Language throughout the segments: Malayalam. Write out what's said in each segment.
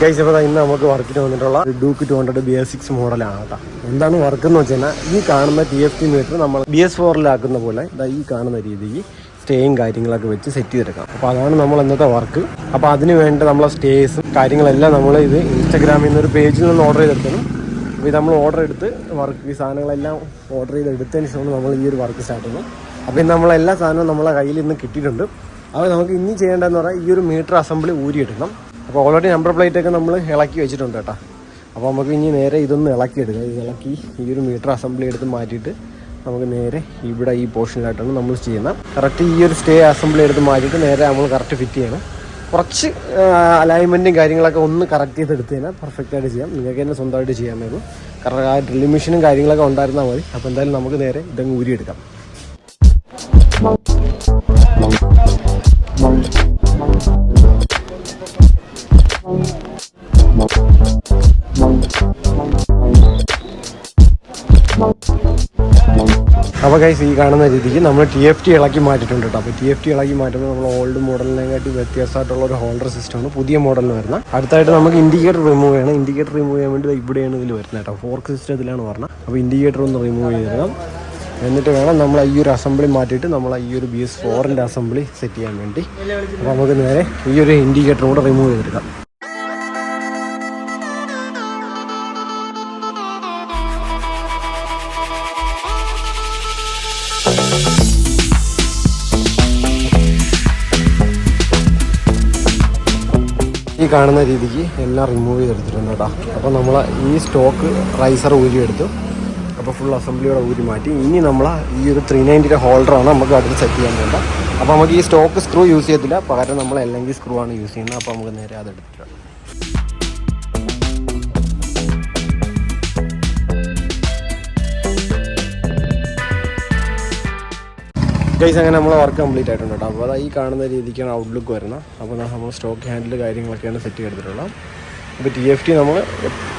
ഗൈസ് അപ്പോൾ ഇന്ന് നമുക്ക് വർക്കിന് വന്നിട്ടുള്ള duke two hundred B S six മോഡലാണ് കേട്ടോ. എന്താണ് വർക്ക് എന്ന് വെച്ചാൽ ഈ കാണുന്ന ടി എഫ് ടി മീറ്റർ നമ്മൾ ബി എസ് ഫോറിലാക്കുന്ന പോലെ ഈ കാണുന്ന രീതിയിൽ സ്റ്റേയും കാര്യങ്ങളൊക്കെ വെച്ച് സെറ്റ് ചെയ്തെടുക്കാം. അപ്പോൾ അതാണ് നമ്മൾ ഇന്നത്തെ വർക്ക് അപ്പോൾ അതിന് വേണ്ട നമ്മളെ സ്റ്റേസും കാര്യങ്ങളെല്ലാം നമ്മൾ ഇത് ഇൻസ്റ്റാഗ്രാമിൽ നിന്ന് ഒരു പേജിൽ നിന്ന് ഓർഡർ ചെയ്തെടുക്കണം. അപ്പോൾ ഇത് നമ്മൾ ഓർഡർ എടുത്ത് വർക്ക് ഈ സാധനങ്ങളെല്ലാം ഓർഡർ ചെയ്ത് എടുത്തതിന് ശേഷമാണ് നമ്മൾ ഈ ഒരു വർക്ക് സ്റ്റാർട്ട് ചെയ്യുന്നത്. അപ്പോൾ ഇന്ന് നമ്മളെല്ലാ സാധനവും നമ്മളെ കയ്യിൽ ഇന്ന് കിട്ടിയിട്ടുണ്ട്. അപ്പോൾ നമുക്ക് ഇനി ചെയ്യേണ്ടതെന്ന് പറഞ്ഞാൽ ഈ ഒരു മീറ്റർ അസംബ്ലി ഊരിയെടുക്കണം. അപ്പോൾ ഓൾറെഡി നമ്പർ പ്ലേറ്റ് ഒക്കെ നമ്മൾ ഇളക്കി വെച്ചിട്ടുണ്ട് കേട്ടോ. അപ്പോൾ നമുക്ക് ഇനി നേരെ ഇതൊന്ന് ഇളക്കി ഇളക്കിയെടുക്കാം ഇത് ഇളക്കി ഈ ഒരു മീറ്റർ അസംബ്ലി എടുത്ത് മാറ്റിയിട്ട് നമുക്ക് നേരെ ഇവിടെ ഈ പോർഷനിലായിട്ടാണ് നമ്മൾ ചെയ്യുന്നത്. കറക്റ്റ് ഈ ഒരു സ്റ്റേ അസംബ്ലി എടുത്ത് മാറ്റിയിട്ട് നേരെ നമ്മൾ കറക്റ്റ് ഫിറ്റ് ചെയ്യണം. കുറച്ച് അലൈൻമെന്റും കാര്യങ്ങളൊക്കെ ഒന്ന് കറക്റ്റ് ചെയ്ത് എടുത്ത് കഴിഞ്ഞാൽ പെർഫെക്റ്റായിട്ട് ചെയ്യാം. നിങ്ങൾക്ക് തന്നെ സ്വന്തമായിട്ട് ചെയ്യാമായിരുന്നു കാരണം ആ ഡ്രില്ലിംഗ് മെഷീനും കാര്യങ്ങളൊക്കെ ഉണ്ടായിരുന്നാൽ മതി. അപ്പോൾ എന്തായാലും നമുക്ക് നേരെ ഇതങ്ങ് ഊരിയെടുക്കാം. അപ്പോൾ കൈസ് ഈ കാണുന്ന രീതിക്ക് നമ്മൾ ടി എഫ് ടി ഇളക്കി മാറ്റിയിട്ടുണ്ട് കേട്ടോ അപ്പോൾ ടി എഫ് ടി ഇളക്കി മാറ്റുമ്പോൾ നമ്മൾ ഓൾഡ് മോഡലിനെക്കാട്ടി വ്യത്യാസമായിട്ടുള്ള ഒരു ഹോൾഡർ സിസ്റ്റമാണ് പുതിയ മോഡലിന് വരുന്നത്. അടുത്തായിട്ട് നമുക്ക് ഇൻഡിക്കേറ്റർ റിമൂവ് ചെയ്യണം. ഇൻഡിക്കേറ്റർ റിമൂവ് ചെയ്യാൻ വേണ്ടി ഇവിടെയാണ് ഇതിൽ വരുന്നത് കേട്ടോ ഫോർക്ക് സിസ്റ്റത്തിലാണ് പറഞ്ഞത് അപ്പോൾ ഇൻഡിക്കേറ്റർ ഒന്ന് റിമൂവ് ചെയ്തിടണം എന്നിട്ട് വേണം നമ്മൾ ഈ ഒരു അസംബ്ലി മാറ്റിയിട്ട് നമ്മൾ ഈ ഒരു ബി എസ് ഫോറിന്റെ അസംബ്ലി സെറ്റ് ചെയ്യാൻ വേണ്ടി. അപ്പോൾ നമുക്ക് നേരെ ഈ ഒരു ഇൻഡിക്കേറ്റർ കൂടെ റിമൂവ് ചെയ്തെടുക്കാം. ഈ കാണുന്ന രീതിക്ക് എല്ലാം റിമൂവ് ചെയ്തെടുത്തിട്ടുണ്ട് കേട്ടോ അപ്പോൾ നമ്മൾ ഈ സ്റ്റോക്ക് റൈസർ ഊരി എടുത്തു. അപ്പോൾ ഫുൾ അസംബ്ലിയോടെ ഊരി മാറ്റി. ഇനി നമ്മൾ ഈ ഒരു ത്രീ നയന്റിയുടെ ഹോൾഡറാണ് നമുക്ക് അതിൽ സെറ്റ് ചെയ്യാൻ വേണ്ട അപ്പോൾ നമുക്ക് ഈ സ്റ്റോക്ക് സ്ക്രൂ യൂസ് ചെയ്യത്തില്ല. പകരം നമ്മൾ ജി സ്ക്രൂ ആണ് യൂസ് ചെയ്യുന്നത്. അപ്പോൾ നമുക്ക് നേരെ അത് എടുത്തിട്ടുണ്ട് ഗൈസ് അങ്ങനെ നമ്മൾ വർക്ക് കംപ്ലീറ്റ് ആയിട്ടുണ്ട് കേട്ടോ. അപ്പോൾ ഈ കാണുന്ന രീതിക്കാണ് ഔട്ട്ലുക്ക് വരുന്നത്. അപ്പോൾ നമ്മൾ സ്റ്റോക്ക് ഹാൻഡിൽ കാര്യങ്ങളൊക്കെയാണ് സെറ്റ് ചെയ്തിട്ടുള്ളത് അപ്പോൾ ടി എഫ് ടി നമ്മൾ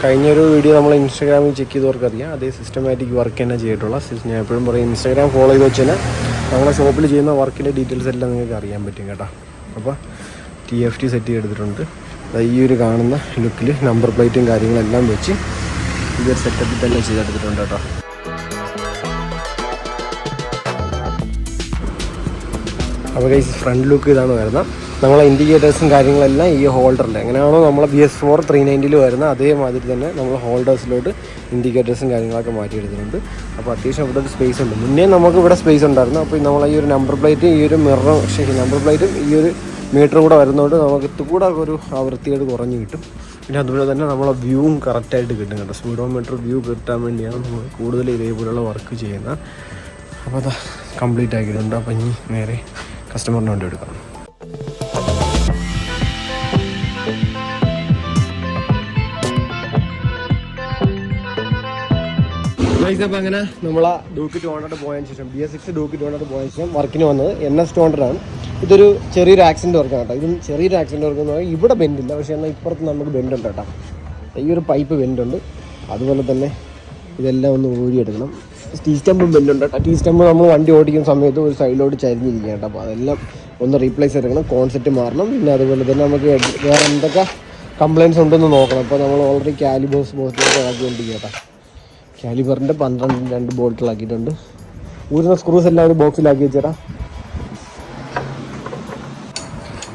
കഴിഞ്ഞൊരു വീഡിയോ നമ്മൾ ഇൻസ്റ്റാഗ്രാമിൽ ചെക്ക് ചെയ്തവർക്ക് അറിയാം. അതേ സിസ്റ്റമാറ്റിക് വർക്ക് തന്നെ ചെയ്തിട്ടുള്ള ഞാൻ എപ്പോഴും പറയും ഇൻസ്റ്റാഗ്രാം ഫോളോ ചെയ്ത് വെച്ചാൽ നമ്മുടെ ഷോപ്പിൽ ചെയ്യുന്ന വർക്കിന്റെ ഡീറ്റെയിൽസ് എല്ലാം നിങ്ങൾക്ക് അറിയാൻ പറ്റും കേട്ടോ. അപ്പോൾ ടി എഫ് ടി സെറ്റ് ചെയ്തിട്ടുണ്ട് ദാ ഈ ഒരു കാണുന്ന ലുക്കിൽ നമ്പർ പ്ലേറ്റും കാര്യങ്ങളെല്ലാം വെച്ച് ഈ ഒരു സെറ്റപ്പിൽ തന്നെ ചെയ്തെടുത്തിട്ടുണ്ട് കേട്ടോ. അപ്പോൾ ഗൈസ് ഫ്രണ്ട് ലുക്ക് ഇതാണ് വരുന്നത്. നമ്മളെ ഇൻഡിക്കേറ്റേഴ്സും കാര്യങ്ങളെല്ലാം ഈ ഹോൾഡറിൽ എങ്ങനെയാണോ നമ്മളെ ബി എസ് ഫോർ ത്രീ നയന്റിയിൽ വരുന്ന അതേമാതിരി തന്നെ നമ്മൾ ഹോൾഡേഴ്സിലോട്ട് ഇൻഡിക്കേറ്റേഴ്സും കാര്യങ്ങളൊക്കെ മാറ്റിയെടുത്തിട്ടുണ്ട്. അപ്പോൾ അത്യാവശ്യം ഇവിടെ ഒരു സ്പേസ് ഉണ്ട്. മുന്നേ നമുക്ക് ഇവിടെ സ്പേസ് ഉണ്ടായിരുന്നു. അപ്പോൾ നമ്മൾ ഈ ഒരു നമ്പർ പ്ലേറ്റ് ഈ ഒരു മിററും ശരി നമ്പർ പ്ലേറ്റും ഈ ഒരു മീറ്റർ കൂടെ വരുന്നതുകൊണ്ട് നമുക്ക് ഇത്തുകൂടെ ഒരു ആവൃത്തിയോട് കുറഞ്ഞ് കിട്ടും. പിന്നെ അതുപോലെ തന്നെ നമ്മളെ വ്യൂവും കറക്റ്റായിട്ട് കിട്ടും കേട്ടോ. സ്പീഡോമീറ്റർ വ്യൂ കിട്ടാൻ വേണ്ടിയാണ് നമ്മൾ കൂടുതൽ ഇതേപോലെയുള്ള വർക്ക് ചെയ്യുന്നത്. അപ്പോൾ അത് കംപ്ലീറ്റ് ആക്കിയിട്ടുണ്ട്. അപ്പം ഇനി നേരെ കസ്റ്റമറിന് വേണ്ടി എടുക്കാം അങ്ങനെ നമ്മൾ ആ ഡൂക്ക് ടു ഹൺഡ്രഡ് പോയതിന് ശേഷം B S six duke two hundred പോയതിന് ശേഷം വർക്കിന് വന്നത് എൻ എസ് ടു ഹൺഡ്രഡ് ആണ്. ഇതൊരു ചെറിയൊരു ആക്സിഡന്റ് വർക്കാണ് കേട്ടോ. ഇതും ചെറിയൊരു ആക്സിഡന്റ് വർക്ക് എന്ന് പറഞ്ഞാൽ ഇവിടെ ബെൻഡില്ല പക്ഷേ എന്നാൽ ഇപ്പുറത്ത് നമുക്ക് ബെൻഡ് ഉണ്ട് കേട്ടോ. ഈ ഒരു പൈപ്പ് ബെൻഡ് ഉണ്ട്. അതുപോലെ തന്നെ ഇതെല്ലാം ഒന്ന് ഊരിയെടുക്കണം. ടീ സ്റ്റമ്പും ബെൻഡുണ്ട് കേട്ടോ. ടീ സ്റ്റമ്പ് നമ്മൾ വണ്ടി ഓടിക്കുന്ന സമയത്ത് ഒരു സൈഡിലോട്ട് ചരിഞ്ഞിരിക്കുക കേട്ടോ. അപ്പോൾ അതെല്ലാം ഒന്ന് റീപ്ലേസ് എടുക്കണം കോൺസെപ്റ്റ് മാറണം. പിന്നെ അതുപോലെ തന്നെ നമുക്ക് വേറെ എന്തൊക്കെ കംപ്ലയിൻസ് ഉണ്ടെന്ന് നോക്കണം. അപ്പോൾ നമ്മൾ ഓൾറെഡി കാലിബോസ് ബോസിലൊക്കെ ഇളക്കിക്കൊണ്ടിരിക്കുക കേട്ടോ. കാലിബറിന്റെ പന്ത്രണ്ട് രണ്ട് ബോട്ടിലാക്കിയിട്ടുണ്ട് ഊരുന്ന സ്ക്രൂസ് എല്ലാം ഒരു ബോക്സിലാക്കി വെച്ചേട്ടാ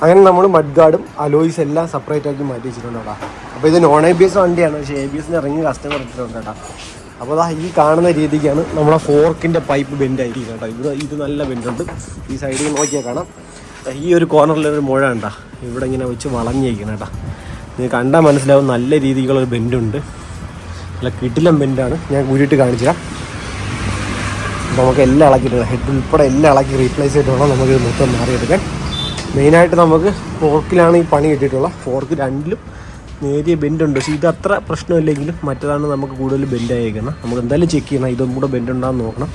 അങ്ങനെ നമ്മൾ മഡ് ഗാർഡും അലോയ്സ് എല്ലാം സെപ്പറേറ്റ് ആക്കി മാറ്റി വെച്ചിട്ടുണ്ട് കേട്ടോ. അപ്പോൾ ഇത് നോൺ എ ബി എസ് വണ്ടിയാണ്. പക്ഷേ എ ബി എസിന് ഇറങ്ങി കസ്റ്റമർ എടുത്തിട്ടുണ്ട് കേട്ടോ. അപ്പോൾ ഈ കാണുന്ന രീതിക്കാണ് നമ്മുടെ ഫോർക്കിന്റെ പൈപ്പ് ബെൻഡ് ആയിരിക്കും കേട്ടോ. ഇവിടെ ഇത് നല്ല ബെൻഡുണ്ട് ഈ സൈഡിൽ നോക്കിയാൽ കാണാം. ഈ ഒരു കോർണറിലൊരു മുഴ ഉണ്ടാ ഇവിടെ ഇങ്ങനെ വെച്ച് വളഞ്ഞിരിക്കണം കേട്ടോ. ഇത് കണ്ടാൽ മനസ്സിലാവും നല്ല രീതിക്കുള്ളൊരു ബെൻഡുണ്ട് നല്ല കിട്ടിലം ബെൻഡാണ് ഞാൻ കൂടിയിട്ട് കാണിച്ചു അപ്പോൾ നമുക്ക് എല്ലാം ഇളക്കിയിട്ടുണ്ട് ഹെഡ് ഉൾപ്പെടെ എല്ലാം ഇളക്കി റീപ്ലേസ് ചെയ്തിട്ട് വേണം നമുക്ക് ഇത് മൊത്തം മാറിയെടുക്കാൻ. മെയിനായിട്ട് നമുക്ക് ഫോർക്കിലാണ് ഈ പണി കിട്ടിയിട്ടുള്ളത്. ഫോർക്ക് രണ്ടിലും നേരിയ ബെൻഡുണ്ട്. പക്ഷേ ഇത് അത്ര പ്രശ്നമില്ലെങ്കിലും മറ്റേതാണ് നമുക്ക് കൂടുതൽ ബെൻഡ് ആയേക്കുന്നത് നമുക്ക് എന്തായാലും ചെക്ക് ചെയ്യണം. ഇതും കൂടെ ബെൻഡ് ഉണ്ടാകുന്ന നോക്കണം.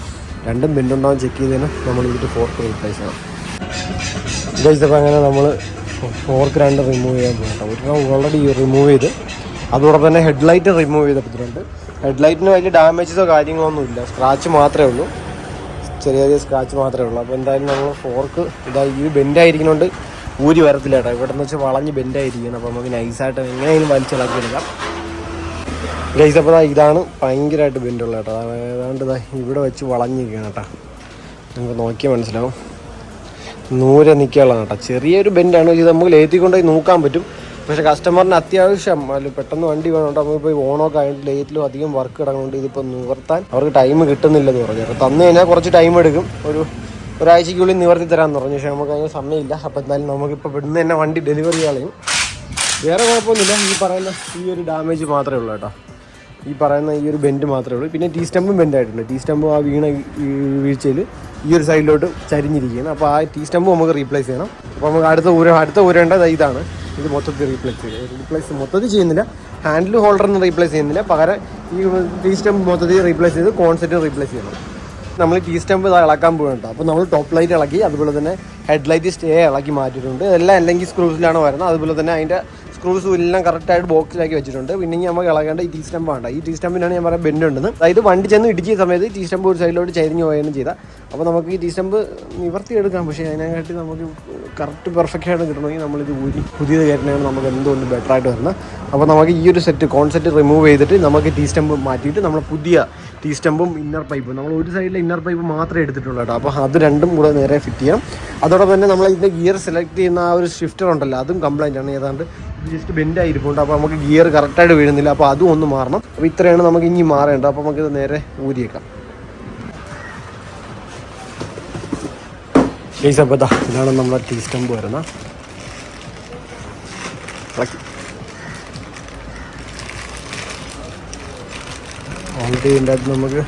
രണ്ടും ബെൻഡുണ്ടാകും ചെക്ക് ചെയ്തതിന് നമ്മൾ ഇതിട്ട് ഫോർക്ക് റീപ്ലേസ് ചെയ്യണം. ഇതപ്പോൾ അങ്ങനെ നമ്മൾ ഫോർക്ക് രണ്ട് റിമൂവ് ചെയ്യാൻ പോകട്ടോ. ഒരു ഓൾറെഡി റിമൂവ് ചെയ്ത്. അതോടൊപ്പം തന്നെ ഹെഡ്ലൈറ്റ് റിമൂവ് ചെയ്തെടുത്തിട്ടുണ്ട് ഹെഡ്ലൈറ്റിന് വലിയ ഡാമേജസോ കാര്യങ്ങളൊന്നും ഇല്ല. സ്ക്രാച്ച് മാത്രമേ ഉള്ളൂ. ചെറിയ ചെറിയ സ്ക്രാച്ച് മാത്രമേ ഉള്ളൂ. അപ്പോൾ എന്തായാലും നമ്മൾ ഫോർക്ക് ഇതായി. ഈ ബെൻഡ് ആയിരിക്കുന്നതുകൊണ്ട് ഊരി വരത്തില്ല കേട്ടോ ഇവിടെ നിന്ന് വെച്ച് വളഞ്ഞ് ബെൻഡായിരിക്കുന്നത് അപ്പോൾ നമുക്ക് നൈസായിട്ട് എങ്ങനെയും വലിച്ചിളക്കി എടുക്കാം ഗൈസ് അപ്പോൾ ഇതാണ് ഭയങ്കരമായിട്ട് ബെൻഡുള്ള കേട്ടോ. അതാ ഏതാണ്ട് ദാ ഇവിടെ വെച്ച് വളഞ്ഞിരിക്കുകയാണ് കേട്ടോ. നമുക്ക് നോക്കിയാൽ മനസ്സിലാവും. നൂരെ നിൽക്കുകയുള്ളതാണ് കേട്ടോ. ചെറിയൊരു ബെൻഡാണ് ഇത് നമുക്ക് ലേത്തി കൊണ്ടുപോയി നോക്കാൻ പറ്റും. പക്ഷേ കസ്റ്റമറിന് അത്യാവശ്യം അല്ല പെട്ടെന്ന് വണ്ടി വേണം വേണോണ്ട് നമുക്ക് ഇപ്പോൾ ഓണോ ആയിട്ട് ലേറ്റിലും അധികം വർക്ക് കിടക്കുന്നുണ്ട്. ഇതിപ്പോൾ നിവർത്താൻ അവർക്ക് ടൈം കിട്ടുന്നില്ലെന്ന് പറഞ്ഞു. തന്നു കഴിഞ്ഞാൽ കുറച്ച് ടൈം എടുക്കും. ഒരു ഒരാഴ്ചയ്ക്കുള്ളിൽ നിവർത്തി തരാമെന്ന് പറഞ്ഞു. പക്ഷേ നമുക്ക് അതിന് സമയമില്ല. അപ്പോൾ എന്തായാലും നമുക്കിപ്പോൾ ഇവിടുന്ന് തന്നെ വണ്ടി ഡെലിവറി കളയും. വേറെ കുഴപ്പമൊന്നുമില്ല. ഈ പറയുന്ന ഈ ഒരു ഡാമേജ് മാത്രമേ ഉള്ളൂ കേട്ടോ. ഈ പറയുന്ന ഈ ഒരു ബെൻഡ് മാത്രമേ ഉള്ളൂ. പിന്നെ ടീ സ്റ്റമ്പും ബെൻഡ് ആയിട്ടുണ്ട്. ടീ സ്റ്റമ്പും ആ വീണ വീഴ്ചയിൽ ഈ ഒരു സൈഡിലോട്ട് ചരിഞ്ഞിരിക്കുകയാണ്. അപ്പോൾ ആ ടീ സ്റ്റമ്പ് നമുക്ക് റീപ്ലേസ് ചെയ്യണം. അപ്പോൾ നമുക്ക് അടുത്ത ഊര അടുത്ത ഊരേണ്ടത് ഇതാണ്. ഇത് മൊത്തത്തിൽ റീപ്ലേസ് ചെയ്യുക റീപ്ലേസ് മൊത്തത്തിൽ ചെയ്യുന്നില്ല. ഹാൻഡിൽ ഹോൾഡറിന് റീപ്ലേസ് ചെയ്യുന്നില്ല. പകരം ഈ ടീ സ്റ്റമ്പ് മൊത്തത്തിൽ റീപ്ലേസ് ചെയ്ത് കോൺസെറ്റ് റീപ്ലേസ് ചെയ്യണം. നമ്മൾ ടീ സ്റ്റംപ് ഇളക്കാൻ പോകുന്നുണ്ട് അപ്പോൾ നമ്മൾ ടോപ്പ് ലൈറ്റ് ഇളക്കി അതുപോലെ തന്നെ ഹെഡ് ലൈറ്റ് സ്റ്റേ ഇളക്കി മാറ്റിയിട്ടുണ്ട്. എല്ലാം അല്ലെങ്കിൽ സ്ക്രൂസിലാണ് വരുന്നത്. അതുപോലെ തന്നെ അതിന്റെ സ്ക്രൂസ് എല്ലാം കറക്റ്റായിട്ട് ബോക്സിലാക്കി വെച്ചിട്ടുണ്ട്. പിന്നെ നമുക്ക് ഇളകേണ്ട ഈ ടീ സ്റ്റംപ് വേണ്ട ഈ ടീ സ്റ്റംപിനാണ് ഞാൻ പറയാൻ ബെൻഡ് ഉണ്ടെന്ന്. അതായത് വണ്ടി ചെന്ന് ഇടിച്ച സമയത്ത് ടീ സ്റ്റംപ് ഒരു സൈഡിലോട്ട് ചരിഞ്ഞ് പോയാണ് ചെയ്താൽ അപ്പോൾ നമുക്ക് ഈ ടീ സ്റ്റംപ് നിവർത്തി എടുക്കാം പക്ഷേ അതിനെക്കാട്ടി നമുക്ക് കറക്റ്റ് പെർഫെക്റ്റ് ആയിട്ട് കിട്ടണമെങ്കിൽ നമ്മളിത് ഊരി പുതിയത് കയറ്റണമെങ്കിൽ നമുക്ക് എന്തുകൊണ്ട് ബെറ്റർ ആയിട്ട് വരുന്നത് അപ്പോൾ നമുക്ക് ഈ ഒരു സെറ്റ് കോൺസെറ്റ് റിമൂവ് ചെയ്തിട്ട് നമുക്ക് ടീ സ്റ്റംപ് മാറ്റിയിട്ട് നമ്മൾ പുതിയ ടീ സ്റ്റമ്പും ഇന്നർ പൈപ്പും. നമ്മൾ ഒരു സൈഡിൽ ഇന്നർ പൈപ്പ് മാത്രമേ എടുത്തിട്ടുള്ളൂ കേട്ടോ. അപ്പോൾ അത് രണ്ടും കൂടെ നേരെ ഫിറ്റ് ചെയ്യാം. അതോടൊപ്പം തന്നെ നമ്മൾ ഇതിന്റെ ഗിയർ സെലക്ട് ചെയ്യുന്ന ആ ഒരു ഷിഫ്റ്റർ ഉണ്ടല്ലോ അതും കംപ്ലൈന്റ് ആണ്. ഏതാണ്ട് ജസ്റ്റ് ബെൻഡ് ആയിരിക്കുന്നുണ്ട് അപ്പോൾ നമുക്ക് ഗിയർ കറക്റ്റായിട്ട് വീഴുന്നില്ല. അപ്പോൾ അതും ഒന്ന് മാറണം. അപ്പോൾ ഇത്രയാണ് നമുക്ക് ഇനി മാറേണ്ടത്. അപ്പോൾ നമുക്കിത് നേരെ ഊരിയേക്കാം. ഗൈസ് അപ്പോൾ ഇതാ ഇതാണ് നമ്മുടെ ടീ സ്റ്റമ്പ് വരുന്നത് ഇളക്കി ഓൾറെഡി ഇതിന്റെ അകത്ത് നമുക്ക്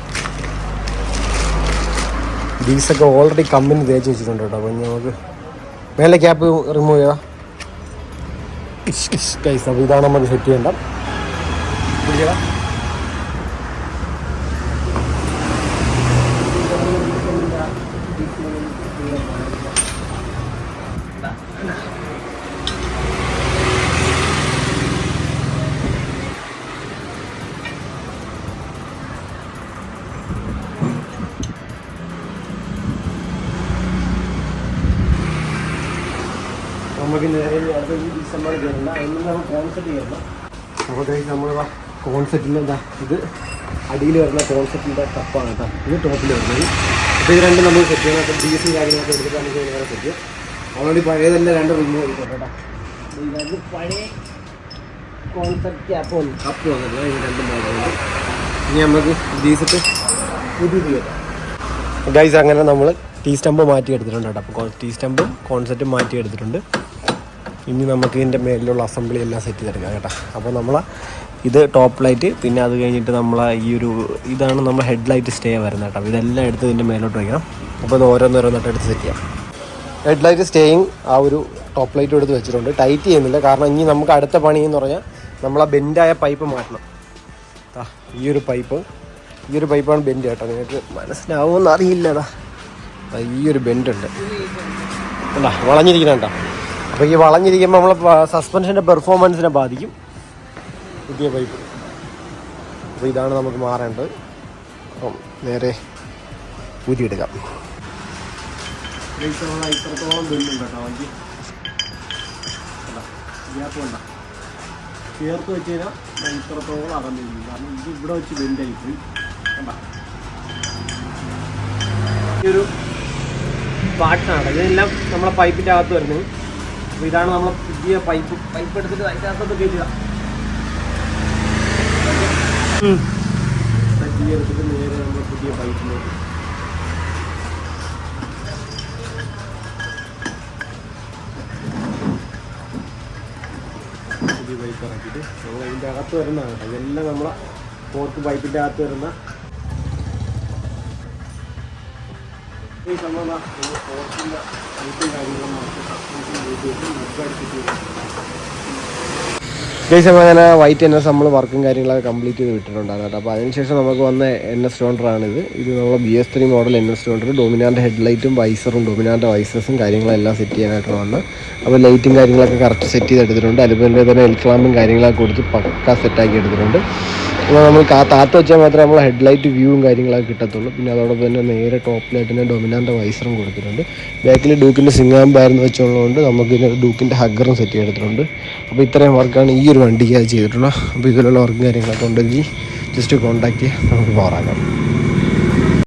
ഡീസൊക്കെ ഓൾറെഡി കമ്പനി തേച്ച് വെച്ചിട്ടുണ്ട് കേട്ടോ. അപ്പം നമുക്ക് മേലെ ക്യാപ്പ് റിമൂവ് ചെയ്താൽ ഗൈസ് അപ്പോൾ ഇതാണ് നമുക്ക് സെറ്റ് ചെയ്യേണ്ട നമുക്ക് നേരെ അടുത്ത ഡിസംബർ കയറില്ല അതിന് നമുക്ക് കോൺസെപ്റ്റ് ചെയ്യണം അപ്പോൾ കഴിച്ച് നമ്മൾ കോൺസെപ്റ്റിന്റെ എന്താ ഇത് അടിയിൽ വരുന്ന കോൺസെപ്റ്റിന്റെ കപ്പാണ് കേട്ടോ. ഇത് ടോപ്പിൽ വരുന്നത്. അപ്പോൾ ഇത് രണ്ടും നമ്മൾ സെറ്റ് ചെയ്യണം. അപ്പോൾ ഡീസും കാര്യങ്ങളൊക്കെ എടുത്തിട്ട് നമുക്ക് വേറെ സെറ്റ് ചെയ്യാം. ഓൾറെഡി പഴയതെല്ലാം രണ്ട് റിമൂവ് ചെയ്തിട്ടുണ്ട് കേട്ടോ. ഇതിനകത്ത് പഴയ കോൺസെപ്റ്റ് കപ്പ് വന്നു കപ്പ് വന്നിട്ടില്ല ഇത് രണ്ടും മോഡലുണ്ട് ഇനി നമുക്ക് ഡീസിട്ട് പുതിയത് കേട്ടോ ഗൈസ് അങ്ങനെ നമ്മൾ ടീ സ്റ്റമ്പ് മാറ്റി എടുത്തിട്ടുണ്ട് കേട്ടോ അപ്പോൾ ടീ സ്റ്റമ്പും കോൺസെപ്റ്റും മാറ്റി എടുത്തിട്ടുണ്ട് ഇനി നമുക്ക് ഇതിന്റെ മേലിലുള്ള അസംബ്ലി എല്ലാം സെറ്റ് ചെയ്തെടുക്കാം കേട്ടോ. അപ്പോൾ നമ്മൾ ഇത് ടോപ്പ് ലൈറ്റ് പിന്നെ അത് കഴിഞ്ഞിട്ട് നമ്മൾ ഈ ഒരു ഇതാണ് നമ്മൾ ഹെഡ് ലൈറ്റ് സ്റ്റേ വരുന്നത് കേട്ടോ. ഇതെല്ലാം എടുത്ത് ഇതിന്റെ മേലോട്ട് വയ്ക്കണം അപ്പോൾ ഇത് ഓരോന്നോരോന്നിട്ട് എടുത്ത് സെറ്റ് ചെയ്യാം. ഹെഡ് ലൈറ്റ് സ്റ്റേയിങ് ആ ഒരു ടോപ്പ് ലൈറ്റ് എടുത്ത് വെച്ചിട്ടുണ്ട്. ടൈറ്റ് ചെയ്യുന്നില്ല. കാരണം ഇനി നമുക്ക് അടുത്ത പണി എന്ന് പറഞ്ഞാൽ നമ്മൾ ആ ബെൻഡായ പൈപ്പ് മാറ്റണം. ഈ ഒരു പൈപ്പ് ഈ ഒരു പൈപ്പാണ് ബെൻഡ് കേട്ടോ. നിങ്ങൾക്ക് മനസ്സിലാവുമെന്ന് അറിയില്ല അതാ ദാ ഈ ഒരു ബെൻഡുണ്ട് വളഞ്ഞിരിക്കണം കേട്ടോ. അപ്പോൾ ഈ വളഞ്ഞിരിക്കുമ്പോൾ നമ്മളെ സസ്പെൻഷന്റെ പെർഫോമൻസിനെ ബാധിക്കും. പുതിയ പൈപ്പ് അപ്പോൾ ഇതാണ് നമുക്ക് മാറേണ്ടത്. അപ്പം നേരെ ഊരിയെടുക്കാം. ഇത്രത്തോളം ബെല്ലുണ്ട് കേട്ടോ വണ്ടി ഗ്യാപ്പ് വേണ്ട ചേർത്ത് വെച്ച് കഴിഞ്ഞാൽ ഇത്രത്തോളം അകന്നിരിക്കും കാരണം ഇത് ഇവിടെ വെച്ച് ബെൻഡായി പോയി കണ്ട ഈ ഒരു പാർട്സാണ് ഇതെല്ലാം നമ്മളെ പൈപ്പിന്റെ അകത്ത് വരുന്നത്. അപ്പോൾ ഇതാണ് നമ്മൾ പുതിയ പൈപ്പ്. പൈപ്പ് എടുത്തിട്ട് അതിനകത്തൊക്കെ കയറ്റുക. സജ്ജീ നേരെ നമ്മൾ പുതിയ പൈപ്പിലോട്ട് പുതിയ പൈപ്പ് ഇറക്കിയിട്ട്. നമ്മൾ അതിന്റെ അകത്ത് വരുന്നതാണ്. അതെല്ലാം നമ്മളെ ഫോർക്ക് പൈപ്പിന്റെ അകത്ത് വരുന്ന ഈ അപ്പോൾ അങ്ങനെ വൈറ്റ് എൻ എസ് നമ്മൾ വർക്കും കാര്യങ്ങളൊക്കെ കംപ്ലീറ്റ് ചെയ്ത് വിട്ടിട്ടുണ്ടായിരുന്നു കേട്ടോ. അപ്പോൾ അതിനുശേഷം നമുക്ക് വന്ന എൻ എസ് ടോണ്ടറാണിത് ഇത്. നമ്മൾ B S three model N S ടോണ്ടർ ഡൊമിനാന്റെ ഹെഡ്ലൈറ്റും വൈസറും ഡൊമിനാന്റെ വൈസസും കാര്യങ്ങളെല്ലാം സെറ്റ് ചെയ്യാനായിട്ട് വന്ന് അപ്പോൾ ലൈറ്റും കാര്യങ്ങളൊക്കെ കറക്റ്റ് സെറ്റ് ചെയ്ത് എടുത്തിട്ടുണ്ട് അതുപോലെ തന്നെ എൽ ക്ലാമ്പും കാര്യങ്ങളൊക്കെ കൊടുത്ത് പക്ക സെറ്റാക്കി എടുത്തിട്ടുണ്ട്. അപ്പോൾ നമ്മൾ താത്ത് വെച്ചാൽ മാത്രമേ നമ്മൾ ഹെഡ്ലൈറ്റ് വ്യൂവും കാര്യങ്ങളൊക്കെ കിട്ടത്തുള്ളൂ. പിന്നെ അതോടൊപ്പം തന്നെ നേരെ ടോപ്പിലായിട്ട് തന്നെ ഡൊമിനാന്റെ വൈസറും കൊടുത്തിട്ടുണ്ട്. ബാക്കിൽ ഡൂക്കിന്റെ സിംഗാമ്പായിരുന്നു വെച്ചുള്ളതുകൊണ്ട് നമുക്ക് ഇതിന് ഡൂക്കിന്റെ ഹഗ്ഗറും സെറ്റ് ചെയ്തിട്ടുണ്ട് അപ്പോൾ ഇത്രയും വർക്കാണ് ഈ ഒരു വണ്ടിക്ക് അത് ചെയ്തിട്ടുള്ളത്. അപ്പോൾ ഇതിലുള്ള വർക്കും കാര്യങ്ങളൊക്കെ ഉണ്ടെങ്കിൽ ജസ്റ്റ് കോൺടാക്ട് ചെയ്യാം നമുക്ക് പവറാക്കാം